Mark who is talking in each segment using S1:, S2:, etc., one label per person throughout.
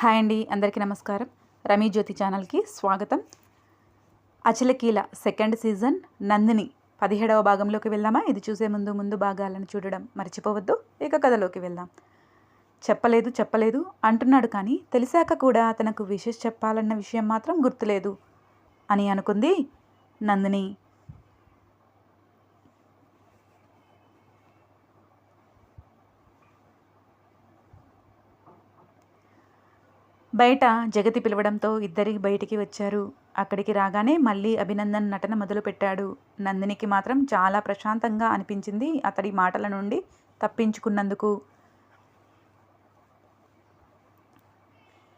S1: Hi అండి అందరికీ నమస్కారం. రమీ జ్యోతి ఛానల్కి స్వాగతం. అచలకీల సెకండ్ సీజన్ నందిని పదిహేడవ భాగంలోకి వెళ్దామా? ఇది చూసే ముందు ముందు భాగాలను చూడడం మర్చిపోవద్దు. ఇక కథలోకి వెళ్దాం. చెప్పలేదు చెప్పలేదు అంటున్నాడు కానీ తెలిసాక కూడా తనకు విషెస్ చెప్పాలన్న విషయం మాత్రం గుర్తులేదు అని అనుకుంది నందిని. బయట జగతి పిలవడంతో ఇద్దరి బయటికి వచ్చారు. అక్కడికి రాగానే మళ్ళీ అభినందన్ నటన మొదలుపెట్టాడు నందినికి మాత్రం చాలా ప్రశాంతంగా అనిపించింది అతడి మాటల నుండి తప్పించుకున్నందుకు.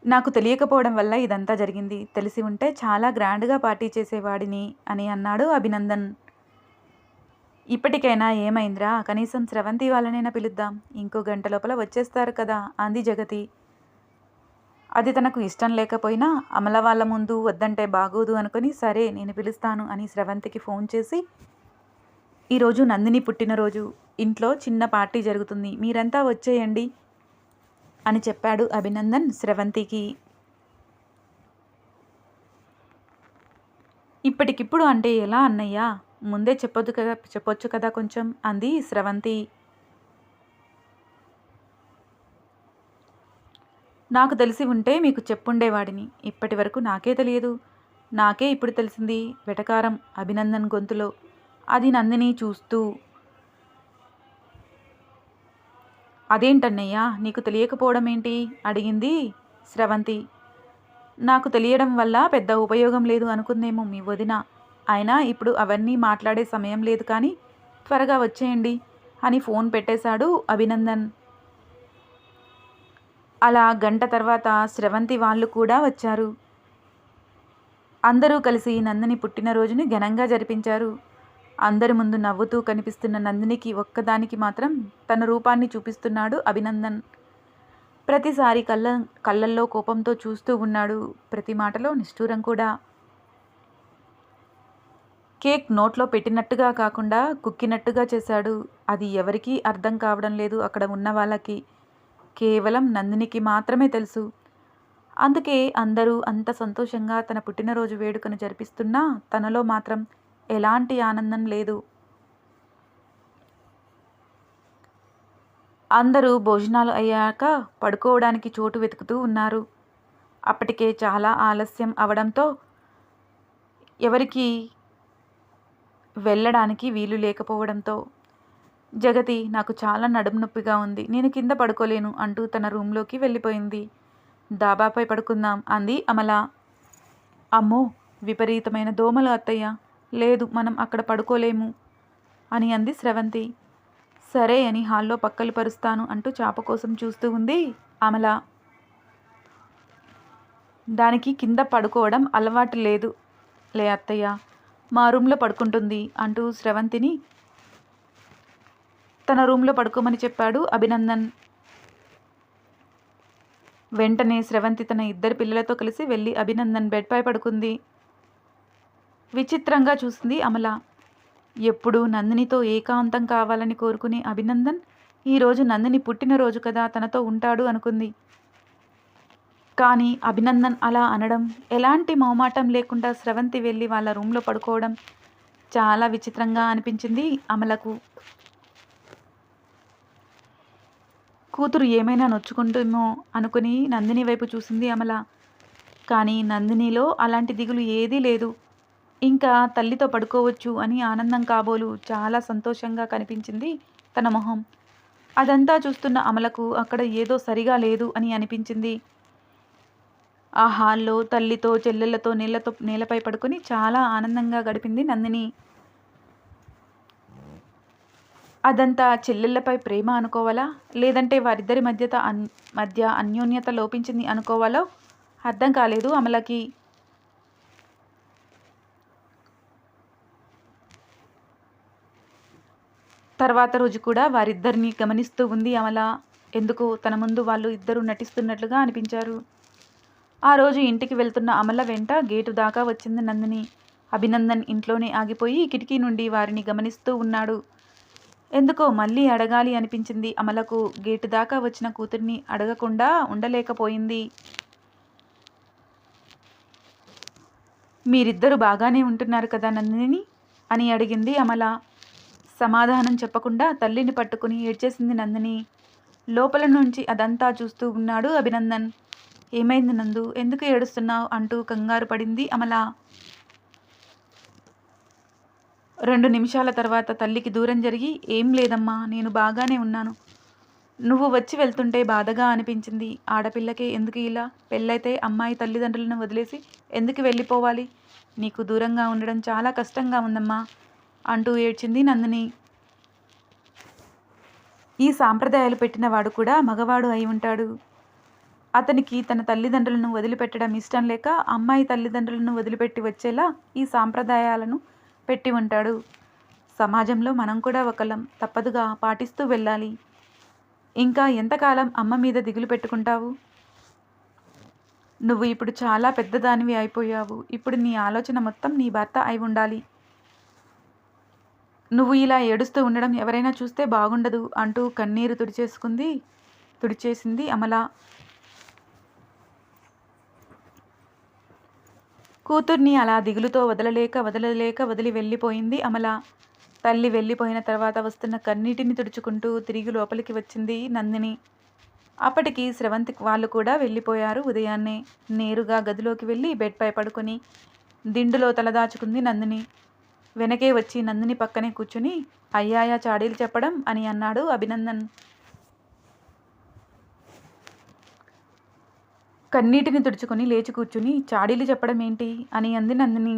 S1: నాకు తెలియకపోవడం వల్ల ఇదంతా జరిగింది. తెలిసి ఉంటే చాలా గ్రాండ్గా పార్టీ చేసేవాడిని అని అన్నాడు అభినందన్. ఇప్పటికైనా ఏమైందిరా? కనీసం స్రవంతి వాళ్ళనైనా పిలుద్దాం. ఇంకో గంట లోపల వచ్చేస్తారు కదా అంది జగతి. అది తనకు ఇష్టం లేకపోయినా అమల వాళ్ళ ముందు వద్దంటే బాగోదు అనుకుని సరే నేను పిలుస్తాను అని స్రవంతికి ఫోన్ చేసి ఈరోజు నందిని పుట్టినరోజు ఇంట్లో చిన్న పార్టీ జరుగుతుంది మీరంతా వచ్చేయండి అని చెప్పాడు అభినందన్ స్రవంతికి. ఇప్పటికిప్పుడు అంటే ఎలా అన్నయ్యా? ముందే చెప్పొద్దు కదా చెప్పొచ్చు కదా కొంచెం అంది స్రవంతి. నాకు తెలిసి ఉంటే మీకు చెప్పుండేవాడిని. ఇప్పటి వరకు నాకే తెలియదు. నాకే ఇప్పుడు తెలిసింది వెటకారం అభినందన్ గొంతులో. అది నందిని చూస్తూ అదేంటన్నయ్యా నీకు తెలియకపోవడం ఏంటి అడిగింది స్రవంతి. నాకు తెలియడం వల్ల పెద్ద ఉపయోగం లేదు అనుకుందేమో మీ వదిన. అయినా ఇప్పుడు అవన్నీ మాట్లాడే సమయం లేదు కానీ త్వరగా వచ్చేయండి అని ఫోన్ పెట్టేశాడు అభినందన్. అలా గంట తర్వాత స్రవంతి వాళ్ళు కూడా వచ్చారు. అందరూ కలిసి నందిని పుట్టినరోజుని ఘనంగా జరిపించారు. అందరి ముందు నవ్వుతూ కనిపిస్తున్న నందినికి ఒక్కదానికి మాత్రం తన రూపాన్ని చూపిస్తున్నాడు అభినందన్. ప్రతిసారి కళ్ళ కళ్ళల్లో కోపంతో చూస్తూ ఉన్నాడు ప్రతి మాటలో నిష్ఠూరం కూడా. కేక్ నోట్లో పెట్టినట్టుగా కాకుండా కుక్కినట్టుగా చేశాడు. అది ఎవరికీ అర్థం కావడం లేదు అక్కడ ఉన్న వాళ్ళకి. కేవలం నందినికి మాత్రమే తెలుసు. అందుకే అందరూ అంత సంతోషంగా తన పుట్టినరోజు వేడుకను జరిపిస్తున్నా తనలో మాత్రం ఎలాంటి ఆనందం లేదు. అందరూ భోజనాలు అయ్యాక పడుకోవడానికి చోటు వెతుకుతూ ఉన్నారు. అప్పటికే చాలా ఆలస్యం అవడంతో ఎవరికి వెళ్ళడానికి వీలు లేకపోవడంతో జగతి నాకు చాలా నడుము నొప్పిగా ఉంది. నేను కింద పడుకోలేను అంటూ తన రూమ్లోకి వెళ్ళిపోయింది. దాబాపై పడుకుందాం అంది అమల. అమ్మో! విపరీతమైన దోమలు అత్తయ్య! లేదు మనం అక్కడ పడుకోలేము అని అంది స్రవంతి. సరే అని హాల్లో పక్కలు పరుస్తాను అంటూ చాప కోసం చూస్తూ ఉంది అమల. దానికి కింద పడుకోవడం అలవాటు లేదు లే అత్తయ్య! మా రూమ్లో పడుకుంటుంది అంటూ స్రవంతిని తన రూమ్లో పడుకోమని చెప్పాడు అభినందన్. వెంటనే స్రవంతి తన ఇద్దరు పిల్లలతో కలిసి వెళ్ళి అభినందన్ బెడ్పై పడుకుంది. విచిత్రంగా చూసింది అమల. ఎప్పుడు నందినితో ఏకాంతం కావాలని కోరుకునే అభినందన్ ఈరోజు నందిని పుట్టినరోజు కదా తనతో ఉంటాడు అనుకుంది. కానీ అభినందన్ అలా అనడం ఎలాంటి మొహమాటం లేకుండా స్రవంతి వెళ్ళి వాళ్ళ రూమ్లో పడుకోవడం చాలా విచిత్రంగా అనిపించింది అమలకు. కూతురు ఏమైనా నొచ్చుకుంటుందో అనుకుని నందిని వైపు చూసింది అమల. కానీ నందినిలో అలాంటి దిగులు ఏదీ లేదు. ఇంకా తల్లితో పడుకోవచ్చు అని ఆనందం కాబోలు చాలా సంతోషంగా కనిపించింది తన మొహం. అదంతా చూస్తున్న అమలకు అక్కడ ఏదో సరిగా లేదు అని అనిపించింది. ఆ హాల్లో తల్లితో చెల్లెళ్ళతో నీళ్ళతో నేలపై పడుకొని చాలా ఆనందంగా గడిపింది నందిని. అదంతా చెల్లెళ్ళపై ప్రేమ అనుకోవాలా? లేదంటే వారిద్దరి మధ్యత అన్ మధ్య అన్యోన్యత లోపించింది అనుకోవాలో? అర్థం కాలేదు అమలకి. తర్వాత రోజు కూడా వారిద్దరిని గమనిస్తూ ఉంది అమల. ఎందుకు? తన ముందు వాళ్ళు ఇద్దరు నటిస్తున్నట్లుగా అనిపించారు. ఆ రోజు ఇంటికి వెళ్తున్న అమల వెంట గేటు దాకా వచ్చింది నందిని. అభినందన్ ఇంట్లోనే ఆగిపోయి కిటికీ నుండి వారిని గమనిస్తూ ఉన్నాడు. ఎందుకో మళ్ళీ అడగాలి అనిపించింది. అమలకు గేటు దాకా వచ్చిన కూతుర్ని అడగకుండా ఉండలేకపోయింది. మీరిద్దరు బాగానే ఉంటున్నారు కదా నందిని? అని అడిగింది అమల. సమాధానం చెప్పకుండా తల్లిని పట్టుకుని ఏడ్చేసింది నందిని. లోపల నుంచి అదంతా చూస్తూ ఉన్నాడు అభినందన్. ఏమైంది నందు? ఎందుకు ఏడుస్తున్నావు? అంటూ కంగారు పడింది అమల. రెండు నిమిషాల తర్వాత తల్లికి దూరం జరిగి ఏం లేదమ్మా నేను బాగానే ఉన్నాను. నువ్వు వచ్చి వెళ్తుంటే బాధగా అనిపించింది. ఆడపిల్లకే ఎందుకు ఇలా? పెళ్ళైతే అమ్మాయి తల్లిదండ్రులను వదిలేసి ఎందుకు వెళ్ళిపోవాలి? నీకు దూరంగా ఉండడం చాలా కష్టంగా ఉందమ్మా అంటూ ఏడ్చింది నందిని. ఈ సాంప్రదాయాలు పెట్టిన వాడు కూడా మగవాడు అయి ఉంటాడు. అతనికి తన తల్లిదండ్రులను వదిలిపెట్టడం ఇష్టం లేక అమ్మాయి తల్లిదండ్రులను వదిలిపెట్టి వచ్చేలా ఈ సాంప్రదాయాలను పెట్టి ఉంటాడు. సమాజంలో మనం కూడా ఒకలం తప్పదుగా పాటిస్తూ వెళ్ళాలి. ఇంకా ఎంతకాలం అమ్మ మీద దిగులు పెట్టుకుంటావు? నువ్వు ఇప్పుడు చాలా పెద్దదానివి అయిపోయావు. ఇప్పుడు నీ ఆలోచన మొత్తం నీ భర్త అయి ఉండాలి. నువ్వు ఇలా ఏడుస్తూ ఉండడం ఎవరైనా చూస్తే బాగుండదు అంటూ కన్నీరు తుడిచేసుకుంది తుడిచేసింది అమల. కూతుర్ని అలా దిగులుతో వదలలేక వదలలేక వదిలి వెళ్ళిపోయింది అమల. తల్లి వెళ్ళిపోయిన తర్వాత వస్తున్న కన్నీటిని తుడుచుకుంటూ తిరిగి లోపలికి వచ్చింది నందిని. అప్పటికి స్రవంతి వాళ్ళు కూడా వెళ్ళిపోయారు ఉదయాన్నే. నేరుగా గదిలోకి వెళ్ళి బెడ్పై పడుకొని దిండులో తలదాచుకుంది నందిని. వెనకే వచ్చి నందిని పక్కనే కూర్చుని అయ్యాయా చాడీలు చెప్పడం? అని అన్నాడు అభినందన్. కన్నీటిని తుడుచుకొని లేచి కూర్చుని చాడీలు చెప్పడం ఏంటి? అని అంది నందిని.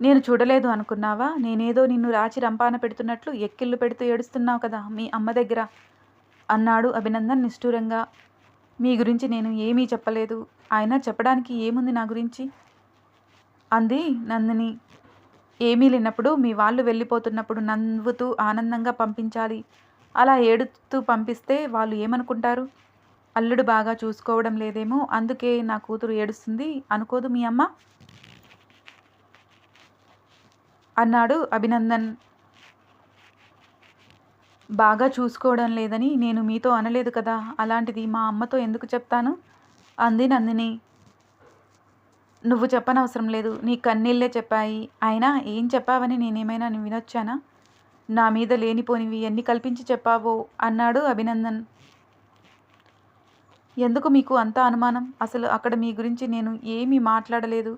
S1: నేను చూడలేదు అనుకున్నావా? నేనేదో నిన్ను రాచి రంపాన పెడుతున్నట్లు ఎక్కిళ్ళు పెడుతూ ఏడుస్తున్నావు కదా మీ అమ్మ దగ్గర అన్నాడు అభినందన్ నిష్ఠూరంగా. మీ గురించి నేను ఏమీ చెప్పలేదు. ఆయన చెప్పడానికి ఏముంది నా గురించి? అంది నందిని. ఏమీ లేనప్పుడు మీ వాళ్ళు వెళ్ళిపోతున్నప్పుడు నవ్వుతూ ఆనందంగా పంపించాలి. అలా ఏడుతూ పంపిస్తే వాళ్ళు ఏమనుకుంటారు? అల్లుడు బాగా చూసుకోవడం లేదేమో అందుకే నా కూతురు ఏడుస్తుంది. అనుకోదు మీ అమ్మ? అన్నాడు అభినందన్. బాగా చూసుకోవడం లేదని నేను మీతో అనలేదు కదా అలాంటిది మా అమ్మతో ఎందుకు చెప్తాను? అంది నందిని. నువ్వు చెప్పనవసరం లేదు నీ కన్నీళ్ళే చెప్పాయి. అయినా ఏం చెప్పావని నేనేమైనా వినొచ్చానా? నా మీద లేనిపోనివి ఎన్ని కల్పించి చెప్పావో? అన్నాడు అభినందన్. ఎందుకు మీకు అంత అనుమానం? అసలు అక్కడ మీ గురించి నేను ఏమీ మాట్లాడలేదు.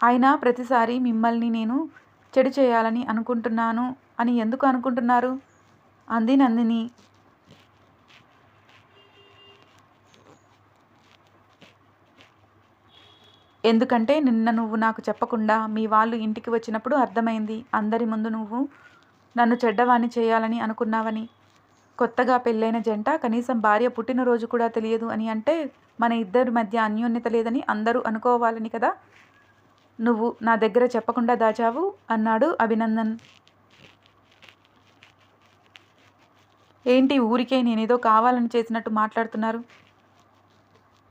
S1: అయినా ప్రతిసారి మిమ్మల్ని నేను చెడు చేయాలని అనుకుంటున్నాను అని ఎందుకు అనుకుంటున్నారు? అంది నందిని. ఎందుకంటే నిన్న నువ్వు నాకు చెప్పకుండా మీ వాళ్ళు ఇంటికి వచ్చినప్పుడు అర్థమైంది. అందరి ముందు నువ్వు నన్ను చెడ్డవాణ్ణి చేయాలని అనుకున్నావని. కొత్తగా పెళ్ళైన జంట కనీసం భార్య పుట్టినరోజు కూడా తెలియదు అని అంటే మన ఇద్దరి మధ్య అన్యోన్యత లేదని అందరూ అనుకోవాలని కదా? నువ్వు నా దగ్గర చెప్పకుండా దాచావు అన్నాడు అభినందన్. ఏంటి ఊరికే నేనేదో కావాలని చేసినట్టు మాట్లాడుతున్నారు?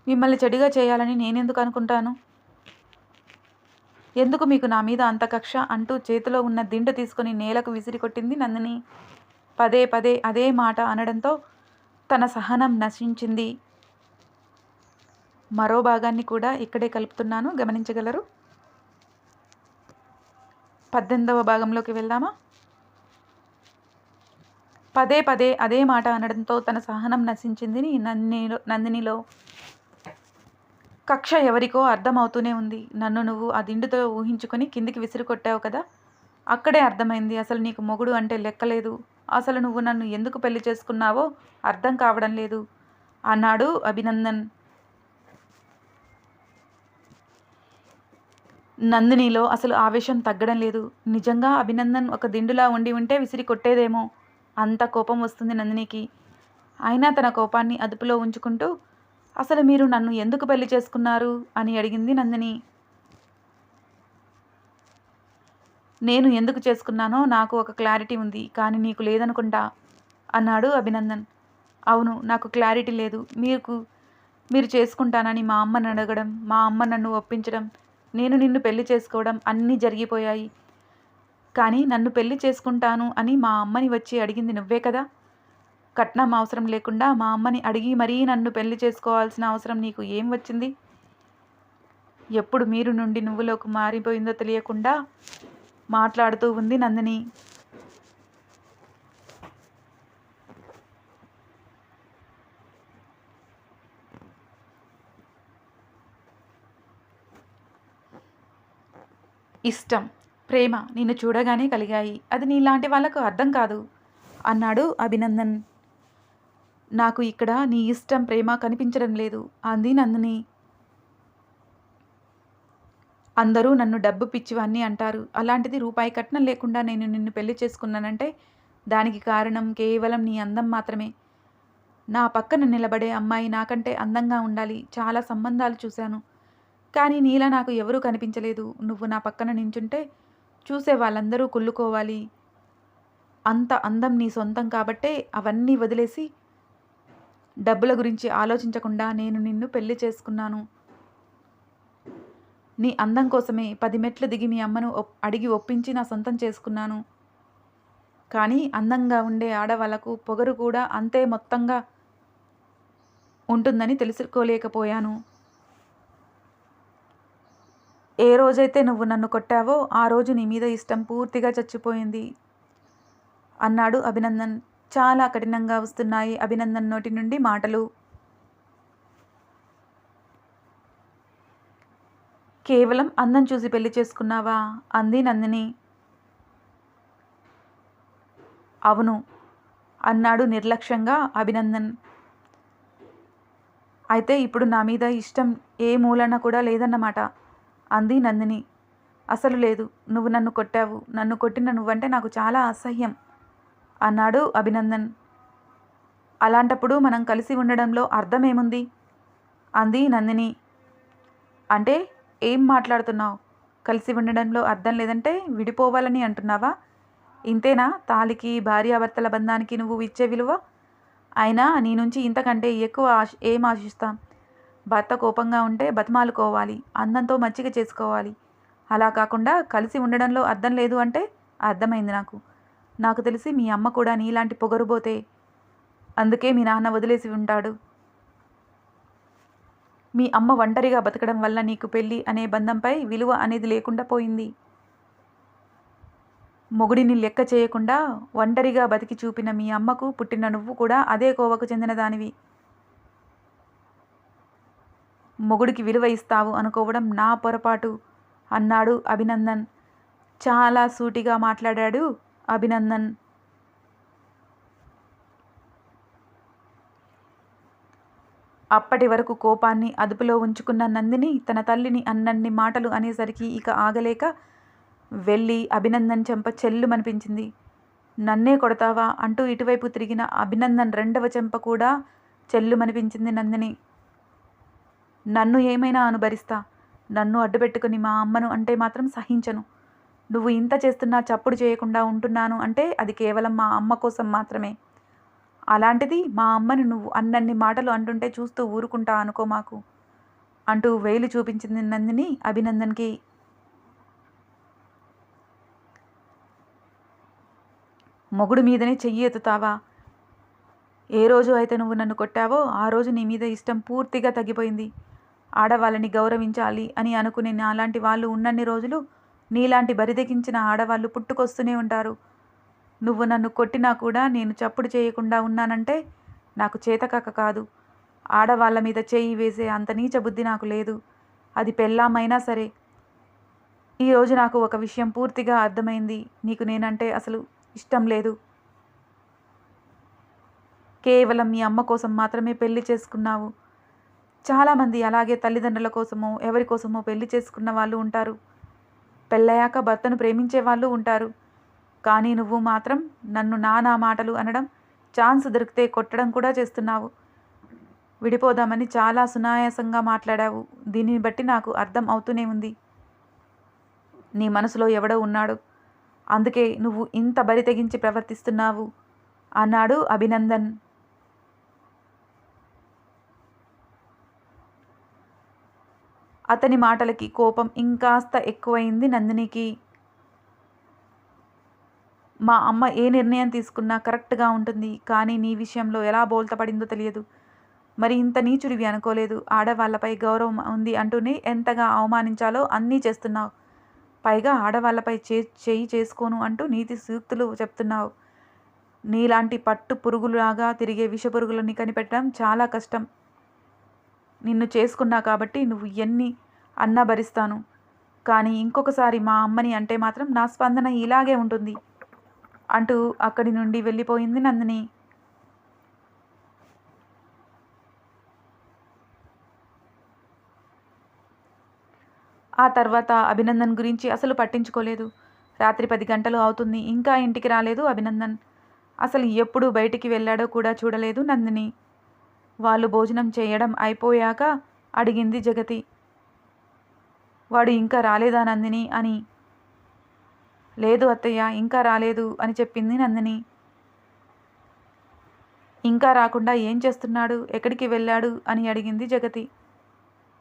S1: మిమ్మల్ని చెడుగా చేయాలని నేనెందుకు అనుకుంటాను? ఎందుకు మీకు నా మీద అంత కక్ష అంటూ చేతిలో ఉన్న దిండు తీసుకొని నేలకు విసిరి కొట్టింది నందిని? పదే పదే అదే మాట అనడంతో తన సహనం నశించింది. మరో భాగాన్ని కూడా ఇక్కడే కలుపుతున్నాను. గమనించగలరు? పద్దెనిమిదవ భాగంలోకి వెళ్దామా? పదే పదే అదే మాట అనడంతో తన సహనం నశించింది నందినిలో నందినిలో. కక్ష ఎవరికో అర్థమవుతూనే ఉంది. నన్ను నువ్వు ఆ దిండుతో ఊహించుకొని కిందికి విసిరి కొట్టావు కదా? అక్కడే అర్థమైంది. అసలు నీకు మొగుడు అంటే లెక్కలేదు. అసలు నువ్వు నన్ను ఎందుకు పెళ్ళి చేసుకున్నావో అర్థం కావడం లేదు. అన్నాడు అభినందన్. నందినిలో అసలు ఆవేశం తగ్గడం లేదు. నిజంగా అభినందన్ ఒక దిండులా ఉండి ఉంటే విసిరి కొట్టేదేమో? అంత కోపం వస్తుంది నందినికి. అయినా తన కోపాన్ని అదుపులో ఉంచుకుంటూ అసలు మీరు నన్ను ఎందుకు పెళ్ళి చేసుకున్నారు? అని అడిగింది నందిని. నేను ఎందుకు చేసుకున్నానో నాకు ఒక క్లారిటీ ఉంది కానీ నీకు లేదనుకుంటా? అన్నాడు అభినందన్. అవును నాకు క్లారిటీ లేదు. మీకు మీరు చేసుకుంటానని మా అమ్మని అడగడం మా అమ్మ నన్ను ఒప్పించడం నేను నిన్ను పెళ్ళి చేసుకోవడం అన్నీ జరిగిపోయాయి. కానీ నన్ను పెళ్ళి చేసుకుంటాను అని మా అమ్మని వచ్చి అడిగింది నువ్వే కదా? కట్నం అవసరం లేకుండా మా అమ్మని అడిగి మరీ నన్ను పెళ్ళి చేసుకోవాల్సిన అవసరం నీకు ఏం వచ్చింది? ఎప్పుడు మీరు నుండి నువ్వులోకి మారిపోయిందో తెలియకుండా మాట్లాడుతూ ఉంది నందిని. ఇష్టం ప్రేమ నిన్ను చూడగానే కలిగాయి. అది నీలాంటి వాళ్ళకు అర్థం కాదు అన్నాడు అభినందన్. నాకు ఇక్కడ నీ ఇష్టం ప్రేమ కనిపించడం లేదు అంది నందిని. అందరూ నన్ను డబ్బు పిచ్చివన్నీ అంటారు. అలాంటిది రూపాయి కట్నం లేకుండా నేను నిన్ను పెళ్ళి చేసుకున్నానంటే దానికి కారణం కేవలం నీ అందం మాత్రమే. నా పక్కన నిలబడే అమ్మాయి నాకంటే అందంగా ఉండాలి. చాలా సంబంధాలు చూశాను. కానీ నీలా నాకు ఎవరూ కనిపించలేదు. నువ్వు నా పక్కన నించుంటే చూసే వాళ్ళందరూ కుళ్ళుకోవాలి. అంత అందం నీ సొంతం కాబట్టే అవన్నీ వదిలేసి డబ్బుల గురించి ఆలోచించకుండా నేను నిన్ను పెళ్ళి చేసుకున్నాను. నీ అందం కోసమే పది మెట్లు దిగి మీ అమ్మను ఒప్- అడిగి ఒప్పించి నా సొంతం చేసుకున్నాను. కానీ అందంగా ఉండే ఆడవాళ్ళకు పొగరు కూడా అంతే మొత్తంగా ఉంటుందని తెలుసుకోలేకపోయాను. ఏ రోజైతే నువ్వు నన్ను కొట్టావో ఆ రోజు నీ మీద ఇష్టం పూర్తిగా చచ్చిపోయింది. అన్నాడు అభినందన్. చాలా కఠినంగా వస్తున్నాయి అభినందన్ నోటి నుండి మాటలు. కేవలం అందం చూసి పెళ్ళి చేసుకున్నావా? అంది నందిని. అవును అన్నాడు నిర్లక్ష్యంగా అభినందన్. అయితే ఇప్పుడు నా మీద ఇష్టం ఏ మూలన కూడా లేదన్నమాట అంది నందిని. అసలు లేదు నువ్వు నన్ను కొట్టావు నన్ను కొట్టిన నువ్వంటే నాకు చాలా అసహ్యం అన్నాడు అభినందన్. అలాంటప్పుడు మనం కలిసి ఉండడంలో అర్థమేముంది అంది నందిని. అంటే ఏం మాట్లాడుతున్నావు? కలిసి ఉండడంలో అర్థం లేదంటే విడిపోవాలని అంటున్నావా? ఇంతేనా? తాలికి భార్యాభర్తల బంధానికి నువ్వు ఇచ్చే విలువ? అయినా నీ నుంచి ఇంతకంటే ఎక్కువ ఆశ ఏం ఆశిస్తాం? భర్త కోపంగా ఉంటే బతిమాలుకోవాలి అందంతో మచ్చిక చేసుకోవాలి. అలా కాకుండా కలిసి ఉండడంలో అర్థం లేదు అంటే అర్థమైంది నాకు. నాకు తెలిసి మీ అమ్మ కూడా నీలాంటి పొగరుబోతే అందుకే మీ నాన్న వదిలేసి ఉంటాడు. మీ అమ్మ ఒంటరిగా బతకడం వల్ల నీకు పెళ్ళి అనే బంధంపై విలువ అనేది లేకుండా పోయింది. మొగుడిని లెక్క చేయకుండా ఒంటరిగా బతికి చూపిన మీ అమ్మకు పుట్టిన నువ్వు కూడా అదే కోవకు చెందిన దానివి మొగుడికి విలువ ఇస్తావు అనుకోవడం నా పొరపాటు అన్నాడు అభినందన్. చాలా సూటిగా మాట్లాడాడు అభినందన్. అప్పటి వరకు కోపాన్ని అదుపులో ఉంచుకున్న నందిని తన తల్లిని అన్నన్ని మాటలు అనేసరికి ఇక ఆగలేక వెళ్ళి అభినందన్ చెంప చెల్లుమనిపించింది. నన్నే కొడతావా? అంటూ ఇటువైపు తిరిగిన అభినందన్ రెండవ చెంప కూడా చెల్లుమనిపించింది నందిని. నన్ను ఏమైనా అనుభరిస్తా? నన్ను అడ్డుపెట్టుకుని మా అమ్మను అంటే మాత్రం సహించను. నువ్వు ఇంత చేస్తున్నా చప్పుడు చేయకుండా ఉంటున్నాను అంటే అది కేవలం మా అమ్మ కోసం మాత్రమే. అలాంటిది మా అమ్మని నువ్వు అన్నన్ని మాటలు అంటుంటే చూస్తూ ఊరుకుంటా అనుకో మాకు అంటూ వేలు చూపించింది నందిని అభినందన్కి. మొగుడు మీదనే చెయ్యి ఎత్తుతావా? ఏ రోజు అయితే నువ్వు నన్ను కొట్టావో ఆ రోజు నీ మీద ఇష్టం పూర్తిగా తగ్గిపోయింది. ఆడవాళ్ళని గౌరవించాలి అని అనుకునే నాలాంటి వాళ్ళు ఉన్నన్ని రోజులు నీలాంటి బరిదెగించిన ఆడవాళ్ళు పుట్టుకొస్తూనే ఉంటారు. నువ్వు నన్ను కొట్టినా కూడా నేను చప్పుడు చేయకుండా ఉన్నానంటే నాకు చేతకాక కాదు. ఆడవాళ్ళ మీద చేయి వేసే అంత నీచ బుద్ధి నాకు లేదు. అది పెళ్ళామైనా సరే. ఈరోజు నాకు ఒక విషయం పూర్తిగా అర్థమైంది. నీకు నేనంటే అసలు ఇష్టం లేదు. కేవలం మీ అమ్మ కోసం మాత్రమే పెళ్ళి చేసుకున్నావు. చాలామంది అలాగే తల్లిదండ్రుల కోసమో ఎవరి కోసమో పెళ్ళి చేసుకున్న వాళ్ళు ఉంటారు. పెళ్ళయ్యాక భర్తను ప్రేమించే వాళ్ళు ఉంటారు. కానీ నువ్వు మాత్రం నన్ను నానా మాటలు అనడం ఛాన్స్ దొరికితే కొట్టడం కూడా చేస్తున్నావు. విడిపోదామని చాలా సునాయాసంగా మాట్లాడావు. దీనిని బట్టి నాకు అర్థం అవుతూనే ఉంది. నీ మనసులో ఎవడో ఉన్నాడు. అందుకే నువ్వు ఇంత బరి తెగించి ప్రవర్తిస్తున్నావు అన్నాడు అభినందన్. అతని మాటలకి కోపం ఇంకాస్త ఎక్కువైంది నందినికి. మా అమ్మ ఏ నిర్ణయం తీసుకున్నా కరెక్ట్గా ఉంటుంది. కానీ నీ విషయంలో ఎలా బోల్తపడిందో తెలియదు. మరి ఇంత నీచుడివి అనుకోలేదు. ఆడవాళ్ళపై గౌరవం ఉంది అంటూనే ఎంతగా అవమానించాలో అన్నీ చేస్తున్నావు. పైగా ఆడవాళ్ళపై చే చేయి చేసుకోను అంటూ నీతి సూక్తులు చెప్తున్నావు. నీలాంటి పట్టు పురుగులాగా తిరిగే విష పురుగులని కనిపెట్టడం చాలా కష్టం. నిన్ను చేసుకున్నా కాబట్టి నువ్వు ఎన్ని అన్నా భరిస్తాను కానీ ఇంకొకసారి మా అమ్మని అంటే మాత్రం నా స్పందన ఇలాగే ఉంటుంది. అంటూ అక్కడి నుండి వెళ్ళిపోయింది నందిని. ఆ తర్వాత అభినందన్ గురించి అసలు పట్టించుకోలేదు. రాత్రి పది గంటలు అవుతుంది ఇంకా ఇంటికి రాలేదు అభినందన్. అసలు ఎప్పుడు బయటికి వెళ్ళాడో కూడా చూడలేదు నందిని. వాళ్ళు భోజనం చేయడం అయిపోయాక అడిగింది జగతి. వాడు ఇంకా రాలేదా నందిని? అని లేదు అత్తయ్య ఇంకా రాలేదు అని చెప్పింది నందిని. ఇంకా రాకుండా ఏం చేస్తున్నాడు? ఎక్కడికి వెళ్ళాడు? అని అడిగింది జగతి.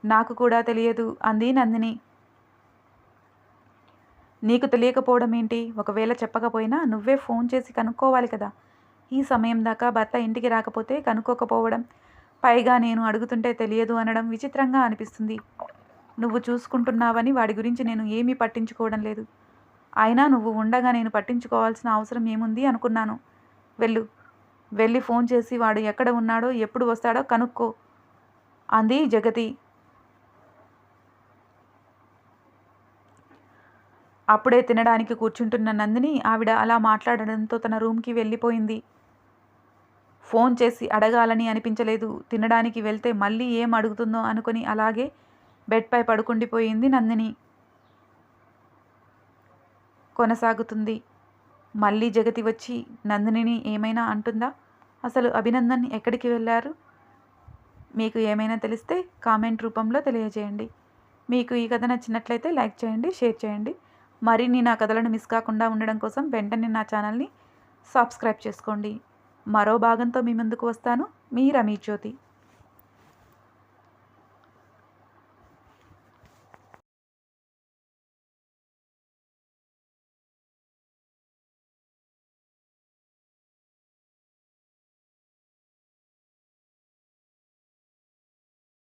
S1: నాకు కూడా తెలియదు అంది నందిని. నీకు తెలియకపోవడం ఏంటి? ఒకవేళ చెప్పకపోయినా నువ్వే ఫోన్ చేసి కనుక్కోవాలి కదా. ఈ సమయం దాకా భర్త ఇంటికి రాకపోతే కనుక్కోకపోవడం పైగా నేను అడుగుతుంటే తెలియదు అనడం విచిత్రంగా అనిపిస్తుంది. నువ్వు చూసుకుంటున్నావని వాడి గురించి నేను ఏమీ పట్టించుకోవడం లేదు. అయినా నువ్వు ఉండగా నేను పట్టించుకోవాల్సిన అవసరం ఏముంది అనుకున్నాను. వెళ్ళు. వెళ్ళి ఫోన్ చేసి వాడు ఎక్కడ ఉన్నాడో ఎప్పుడు వస్తాడో కనుక్కో. అంది జగతి. అప్పుడే తినడానికి కూర్చుంటున్న నందిని ఆవిడ అలా మాట్లాడడంతో తన రూమ్కి వెళ్ళిపోయింది. ఫోన్ చేసి అడగాలని అనిపించలేదు. తినడానికి వెళ్తే మళ్ళీ ఏం అడుగుతుందో అనుకుని అలాగే బెడ్పై పడుకుండిపోయింది నందిని. కొనసాగుతుంది. మళ్ళీ జగతి వచ్చి నందినిని ఏమైనా అంటుందా? అసలు అభినందన్ ఎక్కడికి వెళ్ళారు? మీకు ఏమైనా తెలిస్తే కామెంట్ రూపంలో తెలియజేయండి. మీకు ఈ కథ నచ్చినట్లయితే లైక్ చేయండి షేర్ చేయండి. మరిన్ని నా కథలను మిస్ కాకుండా ఉండడం కోసం వెంటనే నా ఛానల్ని సబ్స్క్రైబ్ చేసుకోండి. మరో భాగంతో మీ ముందుకు వస్తాను. మీ రమీ జ్యోతి.